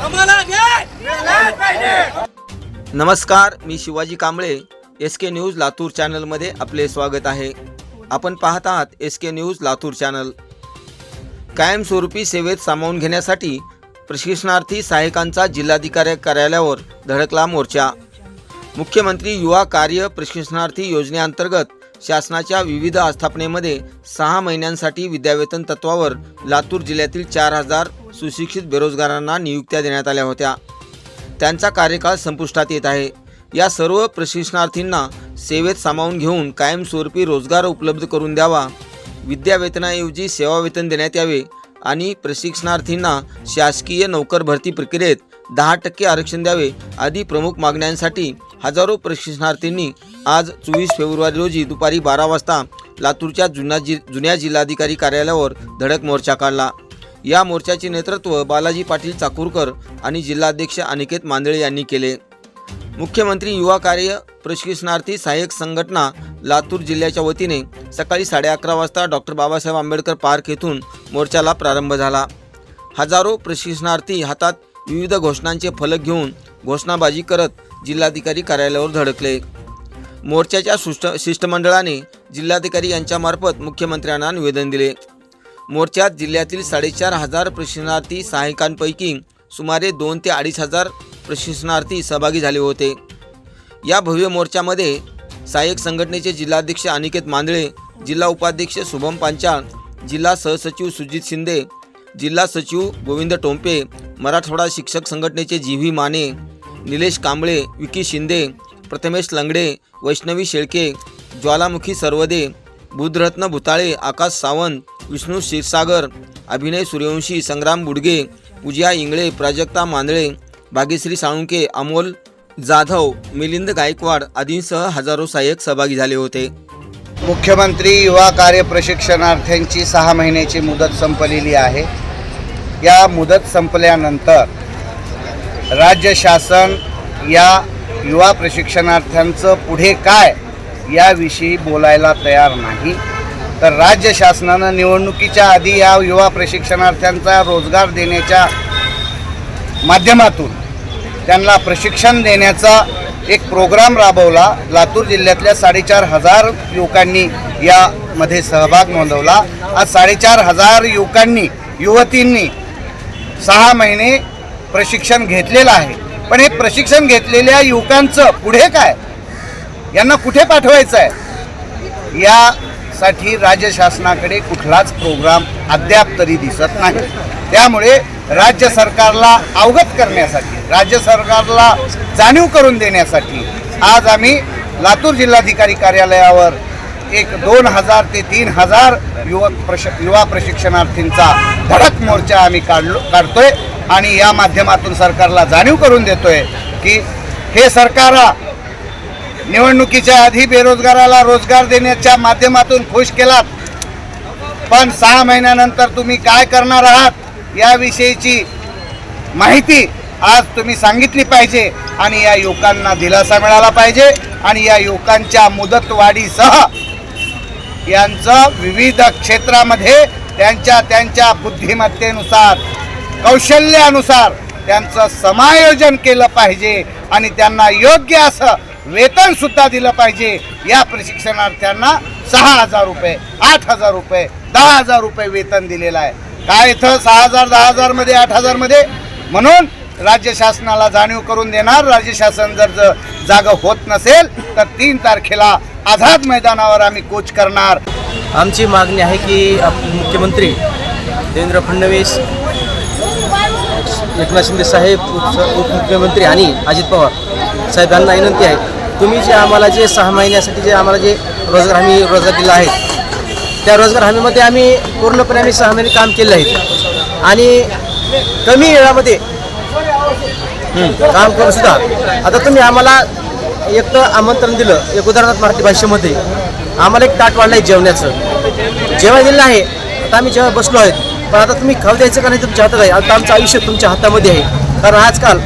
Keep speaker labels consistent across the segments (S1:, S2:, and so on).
S1: आम्हाला न्याय मिळालाच पाहिजे.
S2: नमस्कार मी Shivaji Kamble. S K news Latur चॅनलमध्ये आपले स्वागत आहे. आपण पाहत आहात S K news Latur channel. कायमस्वरूपी सेवेत सामावून घेण्यासाठी प्रशिक्षणार्थी सहाय्यकांचा जिल्हाधिकारी कार्यालयावर धडकला मोर्चा. मुख्यमंत्री युवा कार्य प्रशिक्षणार्थी योजनेअंतर्गत शासनाच्या विविध आस्थापनेमध्ये सहा महिन्यांसाठी विद्यावेतन तत्वावर लातूर जिल्ह्यातील चार हजार सुशिक्षित बेरोजगारांना नियुक्त्या देण्यात आल्या होत्या. त्यांचा कार्यकाळ संपुष्टात येत आहे. या सर्व प्रशिक्षणार्थींना सेवेत सामावून घेऊन कायमस्वरूपी रोजगार उपलब्ध करून द्यावा विद्यावेतनाऐवजी सेवावेतन देण्यात यावे आणि प्रशिक्षणार्थींना शासकीय नोकर भरती प्रक्रियेत दहा टक्के आरक्षण द्यावे आदी प्रमुख मागण्यांसाठी हजारो प्रशिक्षणार्थींनी आज चोवीस फेब्रुवारी रोजी दुपारी बारा वाजता लातूरच्या जुना जि जुन्या जिल्हाधिकारी कार्यालयावर धडक मोर्चा काढला. या मोर्चाचे नेतृत्व बालाजी पाटील चाकूरकर आणि जिल्हाध्यक्ष अनिकेत मांदळे यांनी केले. मुख्यमंत्री युवा कार्य प्रशिक्षणार्थी सहाय्यक संघटना लातूर जिल्ह्याच्या वतीने सकाळी साडे अकरा वाजता डॉक्टर बाबासाहेब आंबेडकर पार्क येथून मोर्चाला प्रारंभ झाला. हजारो प्रशिक्षणार्थी हातात विविध घोषणांचे फलक घेऊन घोषणाबाजी करत जिल्हाधिकारी कार्यालयावर धडकले. मोर्चाच्या सुष्ट शिष्टमंडळाने जिल्हाधिकारी यांच्यामार्फत मुख्यमंत्र्यांना निवेदन दिले. मोर्चात जिल्ह्यातील साडेचार हजार प्रशिक्षणार्थी सहाय्यकांपैकी सुमारे दोन ते अडीच हजार प्रशिक्षणार्थी सहभागी झाले होते. या भव्य मोर्चामध्ये सहाय्यक संघटनेचे जिल्हाध्यक्ष अनिकेत मांदळे जिल्हा उपाध्यक्ष शुभम पांचाळ जिल्हा सहसचिव सुजित शिंदे जिल्हा सचिव गोविंद टोंपे मराठवाडा शिक्षक संघटनेचे जी व्ही माने निलेश कांबळे विकी शिंदे प्रथमेश लंगडे वैष्णवी शेळके ज्वालामुखी सर्वदे बुधरत्न भुताळे आकाश सावंत विष्णू क्षीरसागर अभिनय सूर्यवंशी संग्राम बुडगे पूजा इंगळे प्राजक्ता मांदळे भाग्यश्री साळुंके अमोल जाधव मिलिंद गायकवाड आदींसह हजारो सहाय्यक सहभागी झाले होते.
S3: मुख्यमंत्री युवा कार्य प्रशिक्षणार्थ्यांची सहा महिन्याची मुदत संपलेली आहे. या मुदत संपल्यानंतर राज्य शासन या युवा प्रशिक्षणार्थ्यांचं पुढे काय याविषयी बोलायला तयार नाही. तर राज्य शासनानं निवडणुकीच्या आधी या युवा प्रशिक्षणार्थ्यांचा रोजगार देण्याच्या माध्यमातून त्यांना प्रशिक्षण देण्याचा एक प्रोग्राम राबवला. लातूर जिल्ह्यातल्या साडेचार हजार युवकांनी यामध्ये सहभाग नोंदवला. आज साडेचार हजार युवकांनी युवतींनी सहा महिने प्रशिक्षण घेतलेलं आहे. पण हे प्रशिक्षण घेतलेल्या युवकांचं पुढे काय? यांना कुठे पाठवायचं आहे यासाठी राज्य शासनाकडे कुठलाच प्रोग्राम अद्याप तरी दिसत नाही. त्यामुळे राज्य सरकारला अवगत करण्यासाठी राज्य सरकारला जाणीव करून देण्यासाठी आज आम्ही लातूर जिल्हाधिकारी कार्यालयावर एक दोन हजार ते तीन हजार युवक प्रश युवा प्रशिक्षणार्थींचा धडक मोर्चा आम्ही काढलो काढतोय. आणि या माध्यमातून सरकारला जाणीव करून देतोय की हे सरकार निवडणुकीच्या आधी बेरोजगाराला रोजगार देण्याच्या माध्यमातून खुश केलात. पण सहा महिन्यानंतर तुम्ही काय करणार आहात याविषयीची माहिती आज तुम्ही सांगितली पाहिजे आणि या युवकांना दिलासा मिळाला पाहिजे आणि या युवकांच्या मुदतवाढीसह यांचं विविध क्षेत्रामध्ये त्यांच्या त्यांच्या बुद्धिमत्तेनुसार कौशल्यानुसार त्यांचं समायोजन केलं पाहिजे आणि त्यांना योग्य असं वेतन सुद्धा दिलं पाहिजे. या प्रशिक्षणार्थ्यांना सहा हजार रुपये आठ हजार रुपये दहा हजार रुपये वेतन दिलेलं आहे. काय इथं सहा हजार दहा हजारमध्ये आठ हजारमध्ये? म्हणून राज्य शासनाला जाणीव करून देणार. राज्य शासन जर जागा जागं होत नसेल तर तीन तारखेला आझाद मैदानावर आम्ही कोच करणार.
S4: आमची मागणी आहे की मुख्यमंत्री देवेंद्र फडणवीस एकनाथ शिंदे साहेब उपमुख्यमंत्री आणि अजित पवार साहेबांना विनंती आहे तुम्ही जे आम्हाला जे सहा महिन्यासाठी जे आम्हाला जे रोजगार हमी रोजगार दिला आहे त्या रोजगार हमीमध्ये आम्ही पूर्णपणे आम्ही सहा महिने काम केले आहे. आणि कमी वेळामध्ये काम करून सुद्धा. आता तुम्ही आम्हाला एक तर आमंत्रण दिलं एक उदाहरणार्थ मराठी भाषेमध्ये. आम्हाला एक ताट वाढलं आहे जेवण्याचं जेवण दिलं आहे. आता आम्ही जेव्हा बसलो आहेत पण आता तुम्ही खाऊ द्यायचं का नाही तुमच्या हातात आहे. आता आमचं आयुष्य तुमच्या हातामध्ये आहे. कारण आजकाल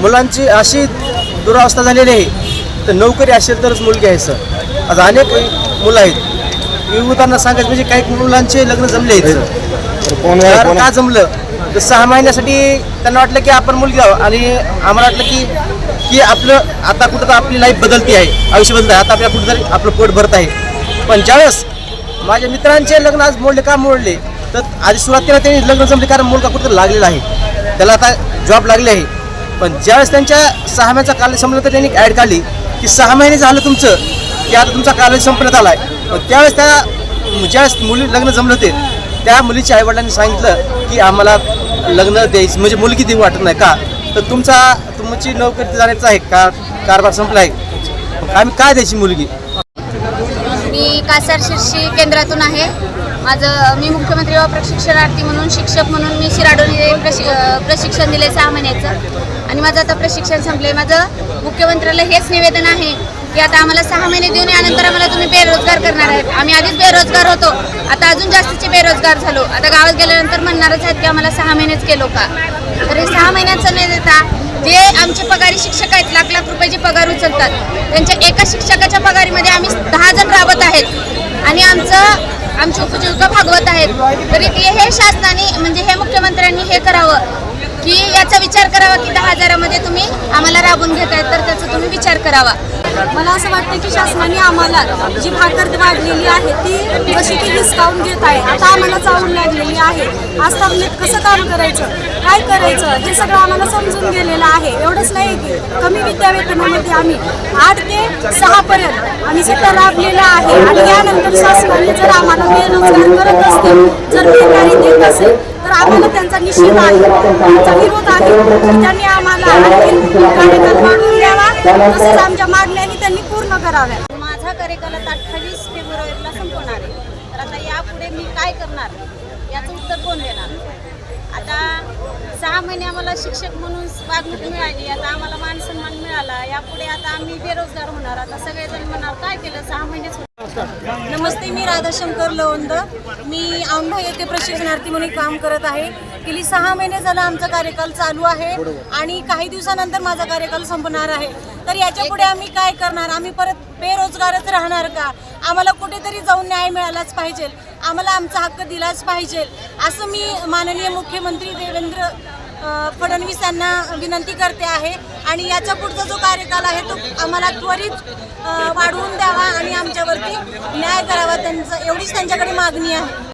S4: मुलांची अशी दुरावस्था झालेली आहे. तर नोकरी असेल तरच मुलगी आहे सर. आता अनेक मुलं आहेत. विविधांना सांगायचं म्हणजे काही मुलांचे लग्न जमले आहेत
S3: कोण
S4: का? जमलं? तर सहा महिन्यासाठी त्यांना वाटलं की आपण मुलगी द्यावं आणि आम्हाला वाटलं की की आपलं आता कुठं तर आपली लाईफ बदलती आहे. आयुष्य बदलत आहे. आता आपल्या कुठंतरी आपलं पोट भरत आहे. पण ज्यावेळेस माझ्या मित्रांचे लग्न आज मोडले का मोडले? तर आधी सुरुवातीला त्यांनी लग्न जमले कारण मुलगा कुठं लागलेला आहे. त्याला आता जॉब लागले आहे. पण ज्यावेळेस त्यांच्या सहा महिन्याचा काल संपला तर त्यांनी ॲड काढली की सहा महिने झालं तुमचं की आता तुमचा कालावधी संपण्यात आला आहे पण त्यावेळेस त्या ज्यावेळेस मुली लग्न जमलं होते त्या मुलीच्या आईवडिलांनी सांगितलं की आम्हाला लग्न द्यायचं म्हणजे मुलगी देऊ वाटत नाही का? तर तुमचा तुमची नोकरी जाण्याचं आहे का? कारभार संपला आहे आम्ही काय द्यायची मुलगी?
S5: मी कासार शिर्षी केंद्रातून आहे. माझं मी मुख्यमंत्री व प्रशिक्षणार्थी म्हणून शिक्षक म्हणून मी शिराडोनी प्रशि प्रशिक्षण दिले सहा महिन्याचं. आणि माझं आता प्रशिक्षण संपले माझं मुख्यमंत्र्याला हेच निवेदन आहे की आता आम्हाला सहा महिने देऊन यानंतर आम्हाला तुम्ही बेरोजगार करणार आहेत. आम्ही आधीच बेरोजगार होतो. आता अजून जास्तीचे बेरोजगार झालो. आता गावात गेल्यानंतर म्हणणारच आहेत की आम्हाला सहा महिनेच केलो का? तर हे सहा महिन्याचं नाही देता. जे आमचे पगारी शिक्षक आहेत लाख लाख रुपयाचे पगार उचलतात. त्यांच्या एका शिक्षकाच्या पगारीमध्ये आम्ही दहा जण राबत आहेत. आणि आमचं आमची उपजीविका भागवत आहेत. तरी ते हे शासनाने म्हणजे हे मुख्यमंत्र्यांनी हे करावं. की याचा विचार करावा की दहा हजारामध्ये तुम्ही आम्हाला राबून घेतायत तर त्याचा तुम्ही विचार करावा.
S6: मला असं वाटतं की शासनाने आम्हाला जी भाकर वाढलेली आहे ती जशी की हिसकावून घेत आहे आता आम्हाला चावून लागलेली आहे. आस्थापनेत कसं काम करायचं? काय करायचं? हे सगळं आम्हाला समजून गेलेलं आहे. एवढंच नाही की कमी विद्यावेतनामध्ये आम्ही आठ ते सहा पर्यंत आम्ही सुद्धा राबलेलं आहे. आणि यानंतर शासनाने जर आम्हाला बेरोजगार करत असतील जर बेकारी देत असेल तर आम्हाला त्यांचा निश्चित आहे. आमचा विरोध आहे. त्यांनी आम्हाला आणखी वाढवून द्यावा. तसेच आमच्या मागण्याही त्यांनी पूर्ण कराव्या.
S7: माझा कार्यकालात आता अठ्ठावीस फेब्रुवारीला संपवणार आहे. तर आता यापुढे मी काय करणार? याचं उत्तर कोण देणार? आता सहा महिने आम्हाला शिक्षक म्हणून वागणूक मिळाली. आता आम्हाला मान सन्मान मिळाला. यापुढे आता आम्ही बेरोजगार होणार. आता सगळेजण म्हणाल काय केलं? सहा महिनेच
S6: नमस्ते मी राधाशंकर लवंद मी औंढा येथे प्रशिक्षणार्थी म्हणून काम करत आहे. गेली सहा महिने झालं आमचा कार्यकाल चालू आहे आणि काही दिवसानंतर माझा कार्यकाल संपणार आहे. तर याच्यापुढे आम्ही काय करणार? आम्ही परत बेरोजगारच राहणार का? आम्हाला कुठेतरी जाऊन न्याय मिळालाच पाहिजे. आम्हाला आमचा हक्क दिलाच पाहिजे. असं मी माननीय मुख्यमंत्री देवेंद्र अ, फडणवीस यांना विनंती करते आहे. आणि याच्या पुढचा जो कार्यकाल आहे तो आम्हाला त्वरित वाढवून द्यावा आणि आमच्यावरती न्याय करावा. त्यांचं एवढीच त्यांच्याकडे मागणी आहे.